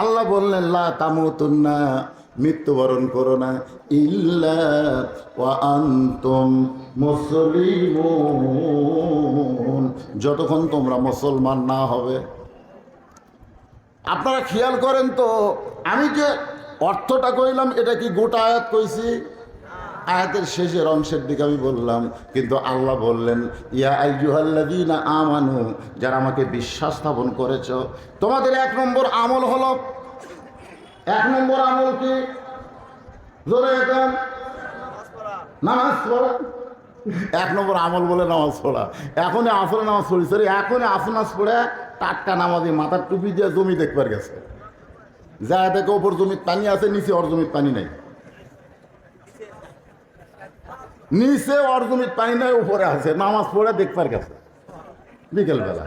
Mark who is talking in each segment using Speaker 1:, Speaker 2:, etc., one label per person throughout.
Speaker 1: আল্লাহ বললেন, লা তামুতুন্না, মৃত্যুবরণ করো না। ইল্লা যতক্ষণ তোমরা মুসলমান না হবে। আপনারা খেয়াল করেন তো, আমি যে অর্থটা কইলাম, এটা কি গোটা আয়াত কইছি? আয়াতের শেষের অংশের দিকে আমি বললাম, কিন্তু আল্লাহ বললেন, ইয়া আইজুহাল্লাদিনা আমানু, যারা আমাকে বিশ্বাস স্থাপন করেছ, তোমাদের এক নম্বর আমল হলো, এক নম্বর আমল কি? নামাজ পড়া। এক নম্বর আমল বলে নামাজ পড়া। এখনই আসলে নামাজ পড়ি, সরি, এখনই আসল নামাজ পড়ে টাটকা নামাজি, মাথার টুপি দিয়ে জমি দেখবার গেছে। যা দেখে ওপর জমির পানি আছে, নিচে ওর জমির পানি নাই। নিচে ওর জমির পানি নাই, উপরে আছে। নামাজ পড়ে দেখবার গেছে বিকেলবেলা।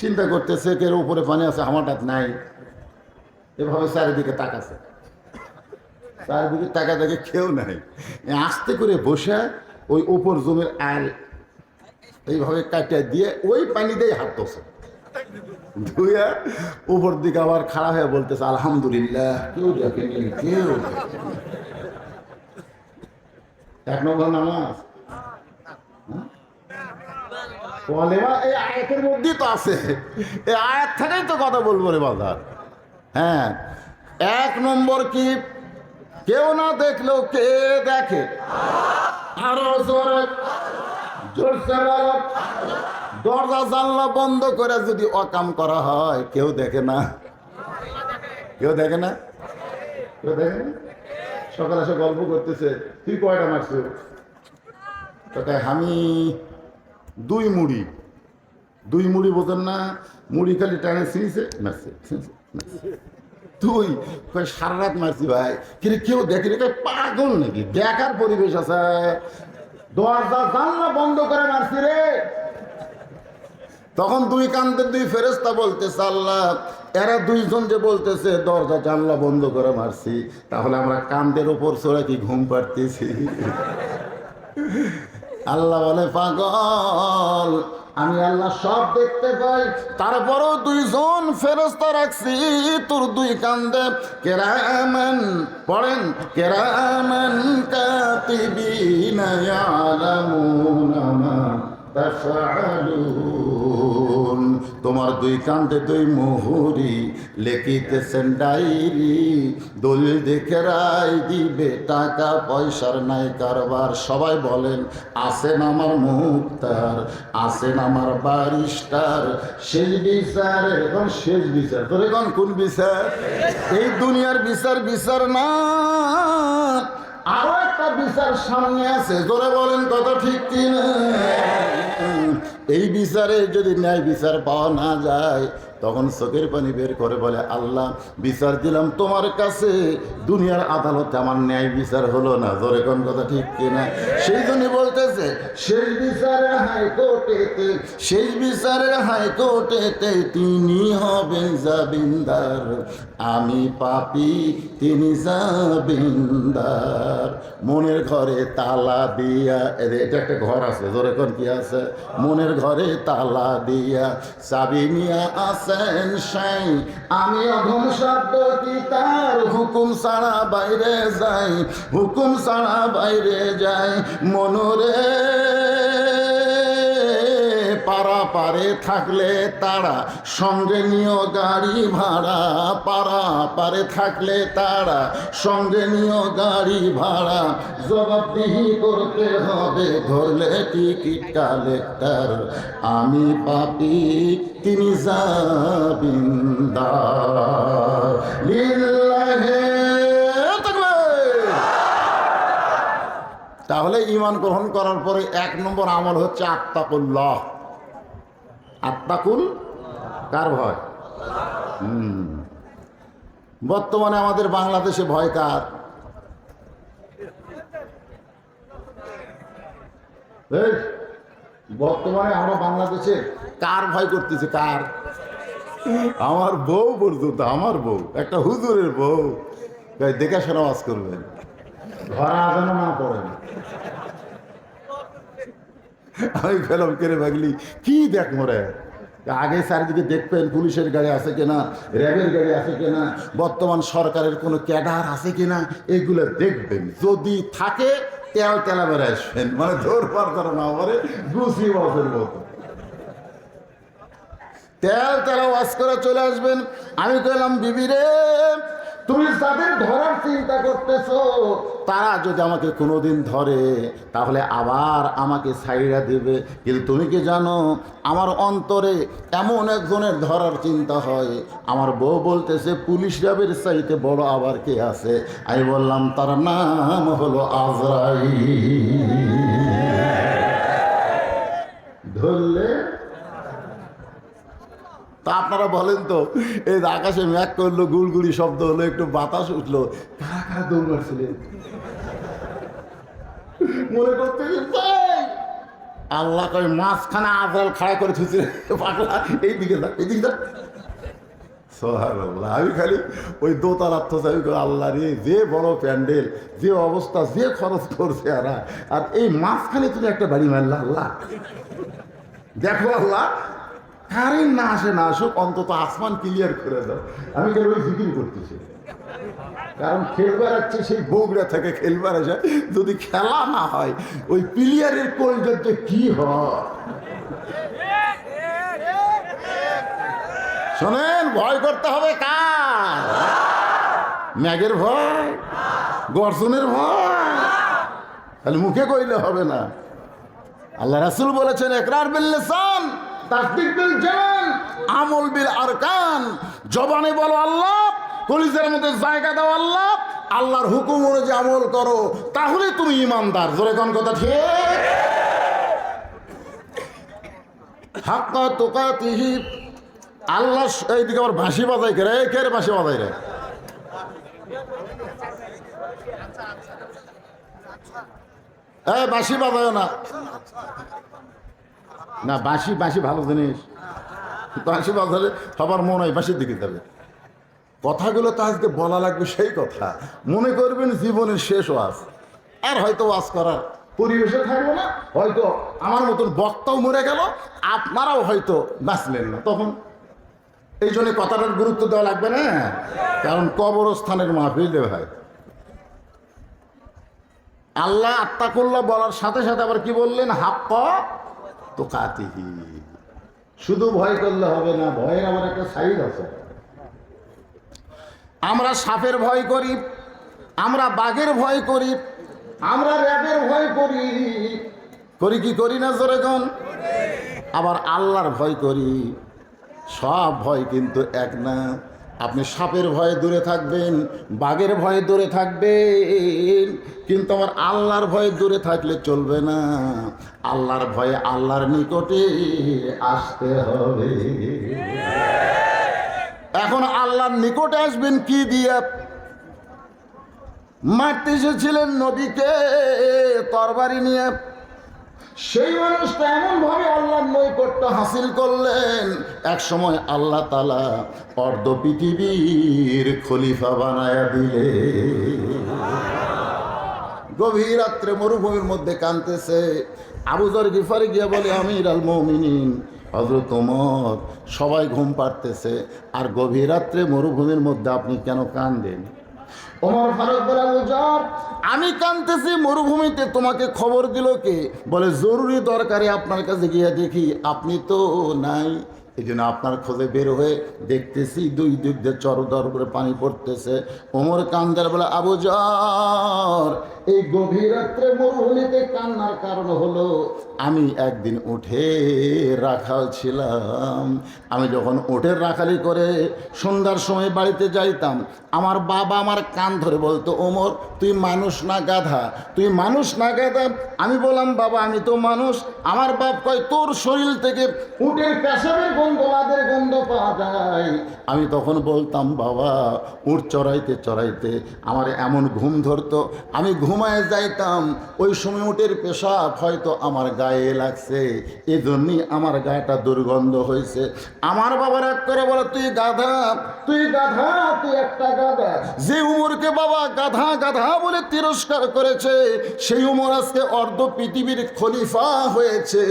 Speaker 1: চিন্তা করতেছে কে উপরে পানি আছে হামাটাত নাই। এভাবে চারিদিকে তাকাছে। চারিদিকে টাকা দেখে কেউ নাই। আস্তে করে বসে ওই উপর জমির আল এইভাবে কাটিয়ে দিয়ে ওই পানি দিয়ে হাত ধোছে ধুয়ে উপর দিকে আবার খাড়া হয়ে বলতেছে, আলহামদুলিল্লাহ। কেউ দেখেনি কেউ দেখেনি। এক নম্বর নামাজ। হ্যাঁ? এই আয়াতের মধ্যেই তো আছে। এই আয়াত থেকেই তো কথা বলব রে বাজার। হ্যাঁ এক নম্বর কি? কেউ না দেখলেও কে দেখে? আরও জোরে দরজা জানলা বন্ধ করে যদি অকাম করা হয়, কেউ দেখে না? কেউ দেখে না? কেউ দেখে না? সকালে এসে গল্প করতেছে, তুই কয়টা মারছো? তাতে আমি দুই মুড়ি দুই মুড়ি বোঝেন না, মুড়ি খালি টানে ছিঁড়ছে, মারছে তুই সারা রাত মারছি ভাই, কিন্তু কেউ দেখি রে পাগল নাকি? দেখার পরিবেশ আছে। দরজা জানলা বন্ধ করে মারছি রে। তখন দুই কান্তের দুই ফেরেস্তা বলতেছে, আল্লাহ, এরা দুইজন যে বলতেছে, দরজা জানলা বন্ধ করে মারছি। তাহলে আমরা কান্দের ওপর চড়ে কি ঘুম পাড়তেছি? আল্লাহ বলে, পাগল, আমি আল্লাহ সব দেখতে পাই। তারপরও দুইজন ফেরস্তা রাখছি। তোর দুই কান্দে কেরামান, পড়েন, কেরামান কাতিবিনা ইয়ালামুনা তোমার দুই কান্দে দুই মুহুরি লেখিতেছেন ডাইরি দলিল দেখে রায় দিবে, টাকা পয়সার নাই কারবার। সবাই বলেন আসেন আমার মুক্তার আসেন আমার বারিস্টার শেষ বিচার, এখন শেষ বিচার। তোর এখন কোন বিচার? এই দুনিয়ার বিচার বিচার না। আরও একটা বিচার সামনে আছে। জোরে বলেন, কথা ঠিক কিনা? এই বিচারে যদি ন্যায় বিচার পাওয়া না যায় তখন চোখের পানি বের করে বলে, আল্লাহ, বিচার দিলাম তোমার কাছে। দুনিয়ার আদালতে আমার ন্যায় বিচার হলো না। জোরে কোন কথা ঠিক কিনা? সেই জন্য বলতেছে শেষ বিচারে হাইকোর্টেতে শেষ বিচারের হাইকোর্টেতে তিনি হবেন জাবিন্দার আমি পাপি, তিনি জাবিন্দার মনের ঘরে তালা দিয়া এটা একটা ঘর আছে, জোরে কোন কি আছে? মনের ঘরে তালা দিয়া, চাবি নিয়া আসেন সাই আমি অঘম শব্দ কি তার হুকুম ছাড়া বাইরে যাই, হুকুম ছাড়া বাইরে যাই, মনরে পারে থাকলে তারা, সঙ্গে নিও গাড়ি ভাড়া। পাড়া পারে থাকলে তারা, সঙ্গে নিও গাড়ি ভাড়া। জবাবদিহি করতে হবে, ধরলে টিকিট কালেক্টর। আমি পাপি, তিনি তাকবীর। তাহলে ইমান গ্রহণ করার পরে এক নম্বর আমল হচ্ছে আত্মাকুল্লাহ। আত্মাকুল কার ভয়। বর্তমানে আমাদের বাংলাদেশে ভয় কার? বর্তমানে আমরা বাংলাদেশে কার ভয় করতেছে, কার? আমার বউ পর্যন্ত, আমার বউ, একটা হুজুরের বউ। দেখাশোনা ওয়াজ করবেন। ঘরে যেন না পড়েন আমি ফেলাম কেড়ে ভাগলি? কি দেখ মরে? আগে স্যার চারিদিকে দেখবেন পুলিশের গাড়ি আছে কিনা, র্যাবের গাড়ি আছে কিনা, বর্তমান সরকারের কোনো ক্যাডার আছে কিনা, এগুলো দেখবেন। যদি থাকে, তেল তেলা বেড়ে আসবেন। মানে জোর পার করে না পারে গুছি বছর মতো। তেল তেলা ওয়াশ করে চলে আসবেন। আমি কইলাম বিবি রে তুমি তাদের ধরার চিন্তা করতেছো, তারা যদি আমাকে কোনোদিন ধরে, তাহলে আবার আমাকে সাইডা দেবে। কিন্তু তুমি কি জানো, আমার অন্তরে এমন একজনের ধরার চিন্তা হয়। আমার বউ বলতেছে, পুলিশ র্যাবের চাইতে বড় আবার কে আছে? আমি বললাম, তার নাম হলো আজরাই ধরলে তা আপনারা বলেন তো এই আকাশে ম্যাক করল গুড়গুড়ি শব্দ হলো একটু বাতাস উঠল কারা কারা দৌড় মনে করতে আল্লাহ কই মাঝখানে আজরাল খাড়া করে থুছে পাগলা এই দিকে যা এই দিকে আমি খালি ওই দোতার তো কই, আল্লাহ রে যে বড় প্যান্ডেল যে অবস্থা যে খরচ করছে আরা আর এই মাঝখানে তুমি একটা বাড়ি মারলা আল্লাহ। দেখো আল্লাহ কারেন্ট না আসে, না আসুক, অন্তত আসমান ক্লিয়ার করে দাও। আমি কেন ওই ফিকির করতেছি? কারণ খেলবার আছে সেই বগুড়া থেকে খেলবার আসে যদি খেলা না হয়, ওই প্লেয়ারের যে কি হয়? শোনেন, ভয় করতে হবে কার? ম্যাগের ভয়? গর্জনের ভয়? তাহলে মুখে কইলে হবে না। আল্লাহ রাসুল বলেছেন, একরার বিল লিসান। তাসদিক বিল জান আমল বিল আরকান। জবানে বলো, আল্লাহ, কলিজের মধ্যে জায়গা দাও, আল্লাহ। আল্লাহর হুকুম অনুযায়ী আমল করো, তাহলে তুমি ইমানদার। জোরে কোন কথা ঠিক? হাক্কা তোকাতিহি, আল্লাহ এইদিকে আবার বাঁশি বাজাই কে রে? কে বাঁশি বাজাই রে? এ, বাঁশি বাজায় না। না, বাঁশি বাঁশি ভালো জিনিস। বাঁশি বাজালে সবার মন হয় বাঁশির দিকে যাবে। কথাগুলো তো আজকে বলা লাগবে সেই কথা। মনে করবেন জীবনের শেষ ওয়াজ। আর হয়তো ওয়াজ করার পরিবেশে থাকব না। হয়তো আমার মতন বক্তাও মরে গেল, আপনারাও হয়তো বাঁচলেন না। তখন এই জন্য কথাটার গুরুত্ব দেওয়া লাগবে না। কারণ কবরস্থানের মাহফিল হয় আল্লাহ আত্মাকুল্লাহ বলার সাথে সাথে আবার কি বললেন? হাপ্প তো কাতিহি শুধু ভয় করলে হবে না, ভয়ের আবার একটা সাইড আছে। আমরা সাপের ভয় করি, আমরা বাঘের ভয় করি, আমরা র্যাবের ভয় করি। করি কি করি না জোরেগন আবার আল্লাহর ভয় করি। সব ভয় কিন্তু এক না। আপনি সাপের ভয়ে দূরে থাকবেন, বাঘের ভয়ে দূরে থাকবেন। কিন্তু আমার আল্লাহর ভয়ে দূরে থাকলে চলবে না। আল্লাহর ভয়ে আল্লাহর নিকটে আসতে হবে। এখন আল্লাহর নিকটে আসবেন কি দিয়ে? মারতে এসেছিলেন নবীকে তরবারি নিয়ে। সেই মানুষটা এমন ভাবে আল্লাহর নৈকট্য হাসিল করলেন, এক সময় আল্লাহ তালা অর্ধ পৃথিবীর খলিফা বানায়া দিলে গভীর রাত্রে মরুভূমির মধ্যে কানতেছে আবুজর গিফারে গিয়ে বলে, আমির আল মমিনিন। হজরত সবাই ঘুম পাড়তেছে। আর গভীর রাত্রে মরুভূমির মধ্যে আপনি কেন কান্দেন ওমর ফারুক বলে বুঝার আমি কানতেছি, মরুভূমিতে তোমাকে খবর দিল কে? বলে, জরুরি দরকারে আপনার কাছে গিয়ে দেখি, আপনি তো নাই। এই জন্য আপনার খোঁজে বের হয়ে দেখতেছি, দুই দিক দিয়ে চরদর করে পানি পড়তেছে। ওমর কান্দার বলে, আবু জর, এই গভীর রাত্রে মরুভূমিতে কান্নার কারণ হলো আমি একদিন উঠে রাখাল ছিলাম। আমি যখন উঠের রাখালি করে সন্ধ্যার সময় বাড়িতে যাইতাম, আমার বাবা আমার কান ধরে বলতো, ওমর, তুই মানুষ না গাধা? তুই মানুষ না গাধা? আমি বললাম, বাবা, আমি তো মানুষ। আমার বাপ কয়, তোর শরীর থেকে উটের পেশাবের গন্ধ লাদের গন্ধ পাওয়া যায়। আমি তখন বলতাম, বাবা, উট চড়াইতে চড়াইতে আমার এমন ঘুম ধরতো। আমি ঘুমায় যাইতাম, ওই সময় উটের পেশাব হয়তো আমার গায়ে গায়ে লাগছে। এজন্যই আমার গায়েটা দুর্গন্ধ হয়েছে। আমার বাবা রাগ করে বলে, তুই গাধা তুই গাধা, তুই একটা গাধা। যে উমরকে বাবা গাধা গাধা বলে তিরস্কার করেছে, সেই উমর আজকে অর্ধ পৃথিবীর খলিফা হয়েছে।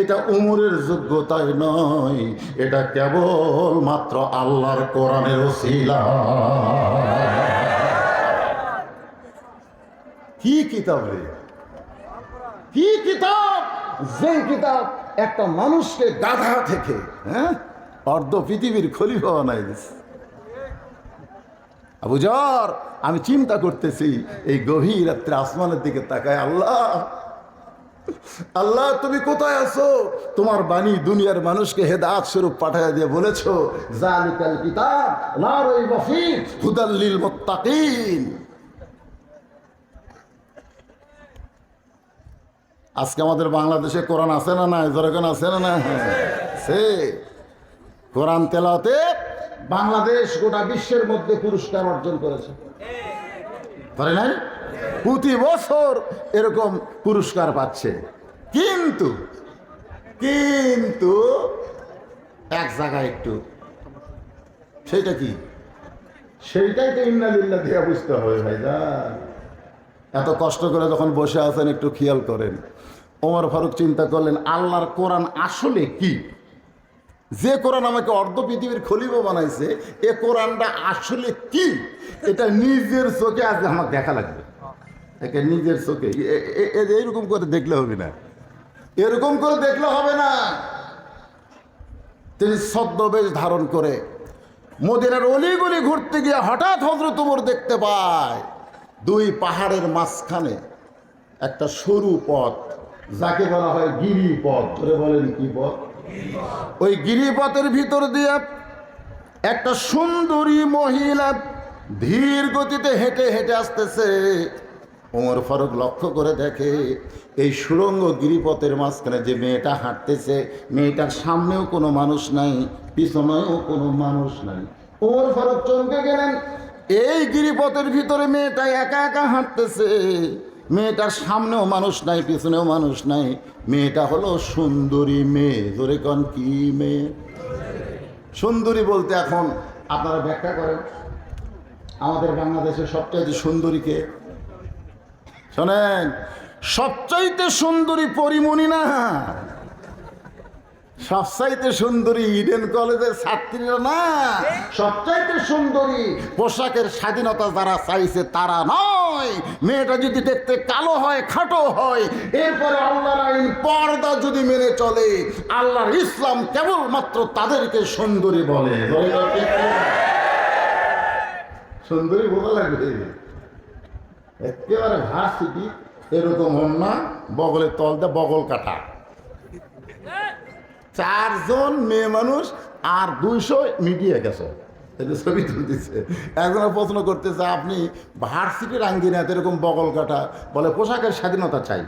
Speaker 1: এটা উমরের যোগ্যতায় নয়। এটা কেবল মাত্র আল্লাহর কোরআনের ওসিলা। কি কিতাব রে? কি কিতাব? যে কিতাব একটা মানুষকে গাধা থেকে হ্যাঁ অর্ধ পৃথিবীর খলিফা বানাই জর আমি চিন্তা করতেছি, এই গভীর রাত্রে আসমানের দিকে তাকায়, আল্লাহ আল্লাহ, তুমি কোথায় আছো? তোমার বাণী দুনিয়ার মানুষকে হেদাত স্বরূপ পাঠায় দিয়ে বলেছ জালিকাল কিতাব লা রাইবা ফী মুত্তাকিন। আজকে আমাদের বাংলাদেশে কোরআন আছে না নাই? যেরকম আছে না না সে কোরআন তেলাতে বাংলাদেশ গোটা বিশ্বের মধ্যে পুরস্কার অর্জন করেছে। পারে নাই প্রতি বছর এরকম পুরস্কার পাচ্ছে। কিন্তু কিন্তু এক জায়গায় একটু সেইটা কি? সেইটাই তো ইন্নালিল্লা দিয়ে বুঝতে হবে ভাই যা এত কষ্ট করে যখন বসে আছেন, একটু খেয়াল করেন। ওমর ফারুক চিন্তা করলেন, আল্লাহর কোরআন আসলে কি? যে কোরআন আমাকে অর্ধ পৃথিবীর খলিফা বানাইছে, এ কোরআনটা আসলে কি? এটা নিজের চোখে আজ আমার দেখা লাগবে। একে নিজের চোখে। এইরকম করে দেখলে হবে না। এরকম করে দেখলে হবে না। তিনি ছদ্মবেশ ধারণ করে মদিনার অলিগলি ঘুরতে গিয়ে হঠাৎ হজরত উমর দেখতে পায়, দুই পাহাড়ের মাঝখানে একটা সরু পথ। যাকে বলা হয় গিরিপথ। ধরে বলেন কি পথ ওই গিরিপথের ভিতর দিয়ে একটা সুন্দরী মহিলা ধীর গতিতে হেঁটে হেঁটে আসতেছে। ওমর ফারুক লক্ষ্য করে দেখে, এই সুরঙ্গ গিরিপথের মাঝখানে যে মেয়েটা হাঁটতেছে, মেয়েটার সামনেও কোনো মানুষ নাই, পিছনেও কোনো মানুষ নাই। ওমর ফারুক চমকে গেলেন। এই গিরিপথের ভিতরে মেয়েটা একা একা হাঁটতেছে। মেয়েটার সামনেও মানুষ নাই, পিছনেও মানুষ নাই। মেয়েটা হলো সুন্দরী মেয়ে। ধরে কন, কি মেয়ে? সুন্দরী বলতে এখন আপনারা ব্যাখ্যা করেন। আমাদের বাংলাদেশের সবচাইতে সুন্দরীকে শোনেন, সবচাইতে সুন্দরী পরিমণি না। সবচাইতে সুন্দরী ইডেন কলেজের ছাত্রীরা না। সবচাইতে সুন্দরী পোশাকের স্বাধীনতা যারা চাইছে তারা নয়। মেয়েটা যদি দেখতে কালো হয় খাটো হয় এরপরে আল্লাহর আইন পর্দা যদি মেনে চলে আল্লাহর ইসলাম কেবলমাত্র তাদেরকে সুন্দরী বলে। সুন্দরী বোঝা লাগবে। একেবারে ভার্সিটি এরকম না বগলের তলতে বগল কাটা। চারজন মেয়ে মানুষ আর দুইশো মিডিয়া গেছে। ছবি তুলতেছে। একজনের প্রশ্ন করতেছে, আপনি ভার্সিটির আঙ্গিনাতে এরকম বগল কাটা, বলে পোশাকের স্বাধীনতা চাই।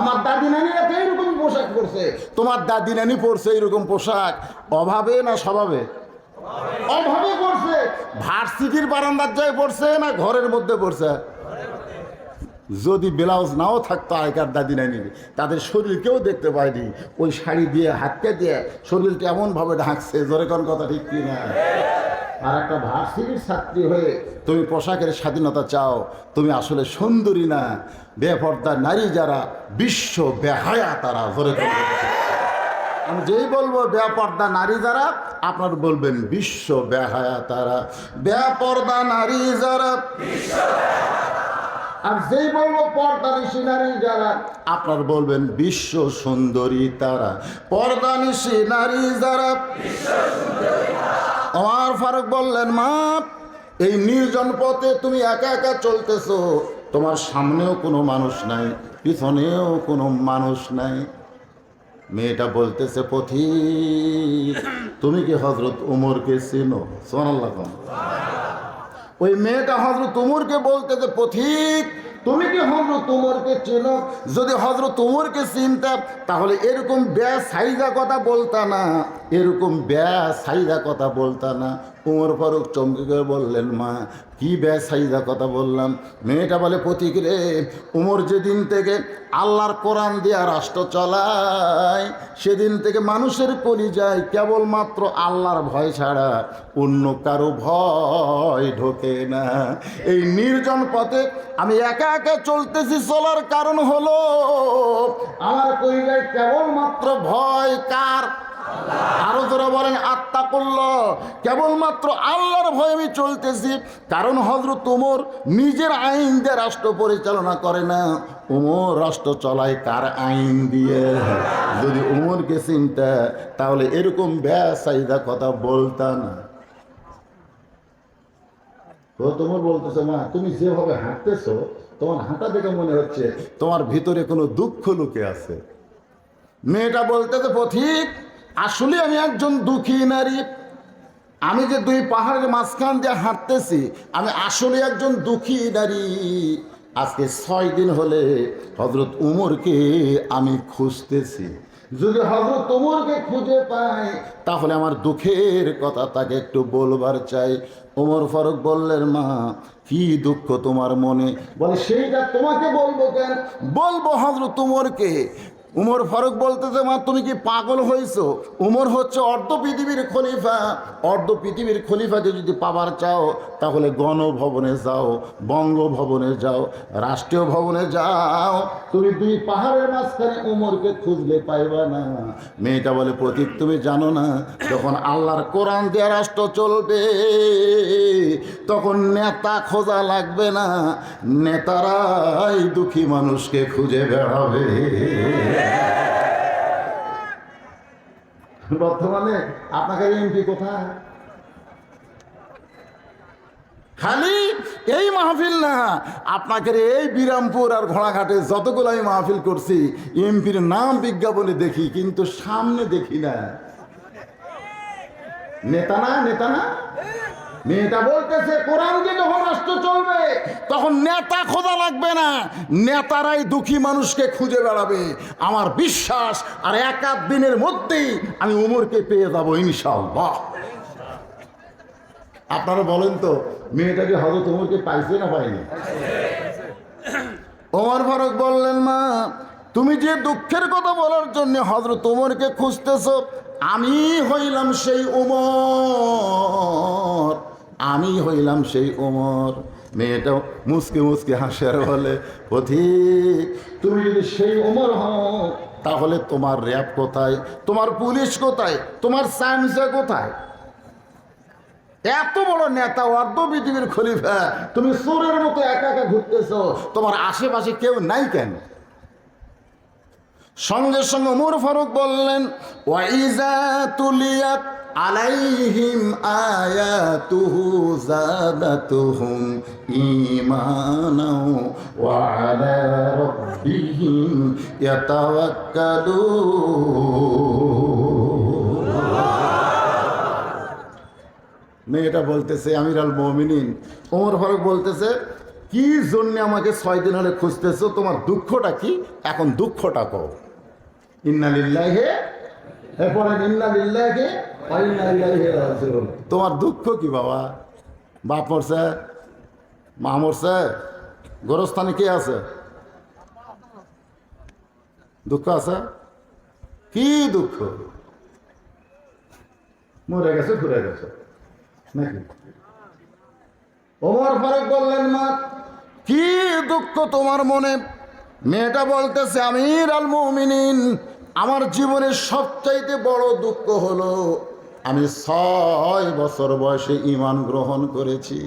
Speaker 1: আমার দাদি নানিরা তো এইরকম পোশাক পরছে। তোমার দাদি নানি পরছে এইরকম পোশাক। অভাবে না স্বভাবে? অভাবে পড়ছে ভার্সিটির বারান্দার যায় পড়ছে না ঘরের মধ্যে পড়ছে যদি ব্লাউজ নাও থাকতো, আগেকার দাদি নানি তাদের শরীর কেউ দেখতে পায়নি। ওই শাড়ি দিয়ে হাতকে দিয়ে শরীরটা এমনভাবে ঢাকছে, জোরে কোন কথা ঠিক কি না আর একটা ভার্সিটির ছাত্রী হয়ে, তুমি পোশাকের স্বাধীনতা চাও, তুমি আসলে সুন্দরী না। বেপর্দা নারী যারা, বিশ্ব বেহায়া তারা, জোরে। আমি যেই বলব, বেপর্দা নারী যারা, আপনার বলবেন, বিশ্ব বেহায়া তারা। বেপর্দা নারী যারা আর যেই বলব পর্দানিশী নারী যারা, আপনার বলবেন বিশ্ব সুন্দরী তারা। পর্দানিশী নারী যারা আমার ফারুক বললেন, মা, এই নির্জন পথে তুমি একা একা চলতেছো। তোমার সামনেও কোনো মানুষ নাই, পিছনেও কোনো মানুষ নাই। মেয়েটা বলতেছে, পথিক, তুমি কি হজরত উমরকে চেনো? সোনাল্লাহ ওই মেয়েটা হজরত তুমুরকে বলতে যে, পথিক, তুমি কি হজরত তোমরকে চেনো? যদি হজরত তুমুরকে চিনতাম তাহলে এরকম ব্যাস সাইজা কথা বলতা না, এরকম ব্যাস সাইজা কথা বলতা না। উমর ফারুক চমকে করে বললেন, মা, কি ব্যাস কথা বললাম। মেয়েটা বলে, প্রতীক রে, উমর যেদিন থেকে আল্লাহর কোরআন দিয়া রাষ্ট্র চলায়, সেদিন থেকে মানুষের কলি যায় কেবলমাত্র আল্লাহর ভয় ছাড়া অন্য কারও ভয় ঢোকে না। এই নির্জন পথে আমি একা একা চলতেছি, চলার কারণ হলো আমার কলি যায় কেবলমাত্র ভয় কার আরও তোরা বলেন আত্মা করল কেবলমাত্র আল্লাহর ভয়ে আমি চলতেছি, কারণ হজরত উমর নিজের আইন দিয়ে রাষ্ট্র পরিচালনা করে না। উমর রাষ্ট্র চলায় কার আইন দিয়ে? যদি উমরকে চিন্তা, তাহলে এরকম ব্যাসাইদা কথা বলতা না। ও তোমার বলতেছে, মা, তুমি যেভাবে হাঁটতেছো, তোমার হাঁটা দেখে মনে হচ্ছে তোমার ভিতরে কোনো দুঃখ লুকে আছে। মেয়েটা বলতেছে, পথিক আসলে আমি একজন দুঃখী নারী। আমি যে দুই পাহাড়ের মাঝখান দিয়ে হাঁটতেছি, আমি আসলে একজন দুঃখী নারী। আজকে ছয় দিন হলে হজরত উমরকে আমি খুঁজতেছি। যদি হজরত উমরকে খুঁজে পাই, তাহলে আমার দুঃখের কথা তাকে একটু বলবার চাই। ওমর ফারুক বললেন, মা, কি দুঃখ তোমার মনে? বলে, সেইটা তোমাকে বলব কেন? বলব হজরত উমরকে উমর ফারুক বলতেছে মা, তুমি কি পাগল হয়েছো উমর হচ্ছে অর্ধ পৃথিবীর খলিফা। অর্ধ পৃথিবীর খলিফাকে যদি পাবার চাও, তাহলে গণভবনে যাও, বঙ্গভবনে যাও, রাষ্ট্রীয় ভবনে যাও। তুমি দুই পাহাড়ের মাঝখানে উমরকে খুঁজলে পাইবা না। মেয়েটা বলে, প্রতীক, তুমি জানো না, যখন আল্লাহর কোরআন দেয়া রাষ্ট্র চলবে, তখন নেতা খোঁজা লাগবে না। নেতারাই দুঃখী মানুষকে খুঁজে বেড়াবে বর্তমানে আপনাকে এমপি কোথায়? খালি এই মাহফিল না, আপনাকে এই বিরামপুর আর ঘোড়াঘাটে যতগুলো আমি মাহফিল করছি, এমপির নাম বিজ্ঞাপনে দেখি, কিন্তু সামনে দেখি না। নেতা না নেতা না? মেয়েটা বলতেছে, কোরআন কোরআনকে যখন রাষ্ট্র চলবে, তখন নেতা খোঁজা লাগবে না। নেতারাই দুঃখী মানুষকে খুঁজে বেড়াবে। আমার বিশ্বাস, আর এক আধ দিনের মধ্যেই আমি উমরকে পেয়ে যাব ইনশাল্লাহ আপনারা বলেন তো মেয়েটাকে হয়তো তোমাকে পাইছে না পাইনি ওমর ফারুক বললেন, মা, তুমি যে দুঃখের কথা বলার জন্য হজরত ওমরকে খুঁজতেছ আমি হইলাম সেই ওমর আমি হইলাম সেই ওমর। মেয়েটা মুসকে মুসকে হাসে আর বলে, পথিক, তুমি যদি সেই ওমর হও, তাহলে তোমার র্যাব কোথায়? তোমার পুলিশ কোথায়? তোমার সায়েন্সে কোথায়? এত বড় নেতা অর্ধ পৃথিবীর খলিফা, তুমি সুরের মতো একা একা ঘুরতেছ, তোমার আশেপাশে কেউ নাই কেন? সঙ্গে সঙ্গে উমর ফারুক বললেন, ওয়াইজা তুলিয়াত আলাইহিম আয়াতুহু জাদাতুহুম ঈমানাও ওয়া আলা রাব্বিহিম ইয়াতাওয়াক্কালুন। মেয়েটা বলতেছে, আমিরাল মমিনিন। ওমর ফারুক বলতেছে, কি জন্য আমাকে ছয় দিন হলে খুঁজতেছো? তোমার দুঃখটা কি? এখন দুঃখটা কও। ইন্নালিল্লাহে, এরপরে ইন্নালিল্লাহে তোমার দুঃখ কি বাবা? বাপ মরছে, মা মরছে, গোরস্থানে কে আছে? দুঃখ আছে? কি দুঃখ? মরে গেছে, ঘুরে গেছে। নাকি? ওমর ফারুক বললেন, মা, কি দুঃখ তোমার মনে? মেয়েটা বলতেছে, আমির আল মুমিনিন আমার জীবনের সবচাইতে বড় দুঃখ হলো আমি ছয় বছর বয়সে ইমান গ্রহণ করেছি।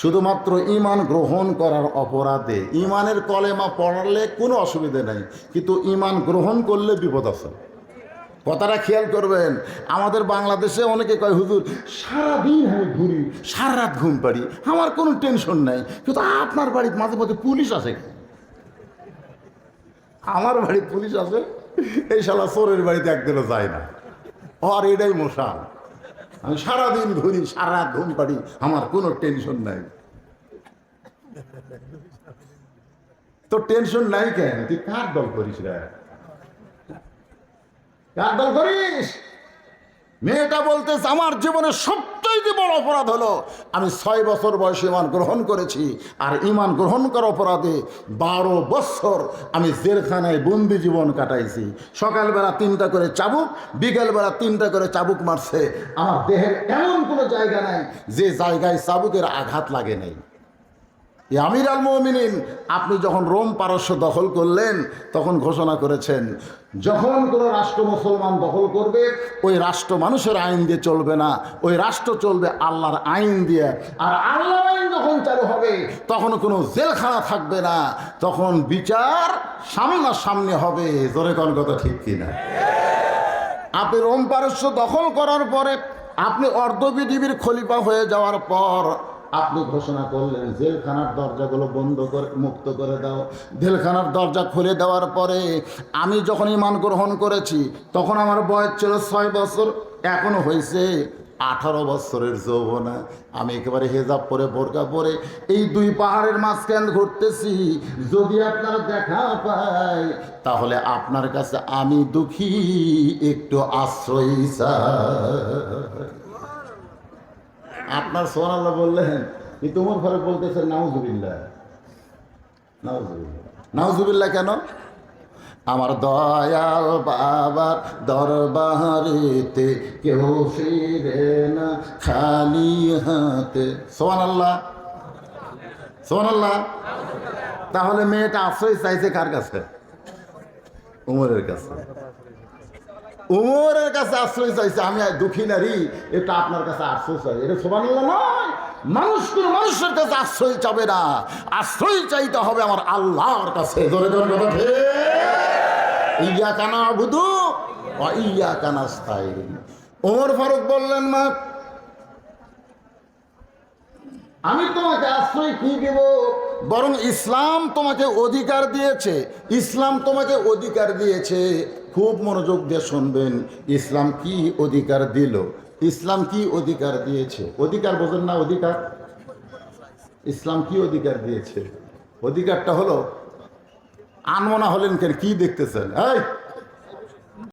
Speaker 1: শুধুমাত্র ইমান গ্রহণ করার অপরাধে ইমানের কলেমা পড়লে কোনো অসুবিধে নেই, কিন্তু ইমান গ্রহণ করলে বিপদ আছে। কথাটা খেয়াল করবেন, আমাদের বাংলাদেশে অনেকে কয়, হুজুর, সারাদিন আমি ঘুরি, সারা রাত ঘুম পারি আমার কোনো টেনশন নাই, কিন্তু আপনার বাড়িতে মাঝে মাঝে পুলিশ আছে আমার বাড়িতে পুলিশ আছে এই শালা চোরের বাড়িতে একদিনও যায় না। আর এটাই মশাল আমি সারাদিন ঘুরি, সারা ঘুম পাড়ি, আমার কোনো টেনশন নাই। তো টেনশন নাই কেন? তুই কার দল করিস রে? কার দল করিস? মেয়েটা বলতেছে আমার জীবনের সবচাইতে বড় অপরাধ হলো, আমি ছয় বছর বয়সে ইমান গ্রহণ করেছি, আর ইমান গ্রহণ করার অপরাধে বারো বছর আমি জেলখানায় বন্দি জীবন কাটাইছি। সকালবেলা তিনটা করে চাবুক, বিকেলবেলা তিনটা করে চাবুক মারছে। আমার দেহের এমন কোনো জায়গা নাই যে জায়গায় চাবুকের আঘাত লাগে নাই। আমির আল মমিনিন, আপনি যখন রোম পারস্য দখল করলেন, তখন ঘোষণা করেছেন, যখন কোনো রাষ্ট্র মুসলমান দখল করবে, ওই রাষ্ট্র মানুষের আইন দিয়ে চলবে না, ওই রাষ্ট্র চলবে আল্লাহর আইন দিয়ে। আর আল্লাহর আইন যখন চালু হবে, তখন কোনো জেলখানা থাকবে না, তখন বিচার সামনাসামনি হবে। জোরে কোন কথা ঠিক কিনা? আপনি রোম পারস্য দখল করার পরে, আপনি অর্ধ পৃথিবীর খলিফা হয়ে যাওয়ার পর আপনি ঘোষণা করলেন, জেলখানার দরজাগুলো বন্ধ করে, মুক্ত করে দাও। জেলখানার দরজা খুলে দেওয়ার পরে আমি যখন ইমান গ্রহণ করেছি, তখন আমার বয়স ছিল ছয় বছর, এখনও হয়েছে আঠারো বছরের যৌবনা। আমি একেবারে হেজাব পরে, বোরকা পরে এই দুই পাহাড়ের মাঝখান ঘুরতেছি। যদি আপনার দেখা পাই, তাহলে আপনার কাছে আমি দুঃখী, একটু আশ্রয় চাই। আপনার সোনাল্লাহ বললেন কি তোমার ঘরে বলতেছে, নাউজুবিল্লাহ। নাউজুবিল্লাহ। নাউজুবিল্লাহ কেন? আমার দয়াল বাবার দরবারেতে কেউ ফিরে না, খালি হাতে। সোহান আল্লাহ সোহান আল্লাহ তাহলে মেয়েটা আশ্রয় চাইছে কার কাছে? উমরের কাছে। উমরের কাছে আশ্রয় চাইছে আমি দুঃখী নারী, এটা আপনার কাছে আশ্রয় চাই এটা সমান নয়, মানুষ কোনো মানুষের কাছে আশ্রয় চাবে না। আশ্রয় চাইতে হবে আমার আল্লাহর কাছে। ধরে ধরে। ইয়া কানা বুধু ইয়া কানা স্থায়ী ওমর ফারুক বললেন, মা, আমি তোমাকে আশ্রয় কি দেব? বরং ইসলাম তোমাকে অধিকার দিয়েছে। ইসলাম তোমাকে অধিকার দিয়েছে। খুব মনোযোগ দিয়ে শুনবেন, ইসলাম কি অধিকার দিল? ইসলাম কি অধিকার দিয়েছে? অধিকার বোঝেন না অধিকার? ইসলাম কি অধিকার দিয়েছে? অধিকারটা হলো, আনমনা হলেন কেন? কি দেখতেছেন? এই!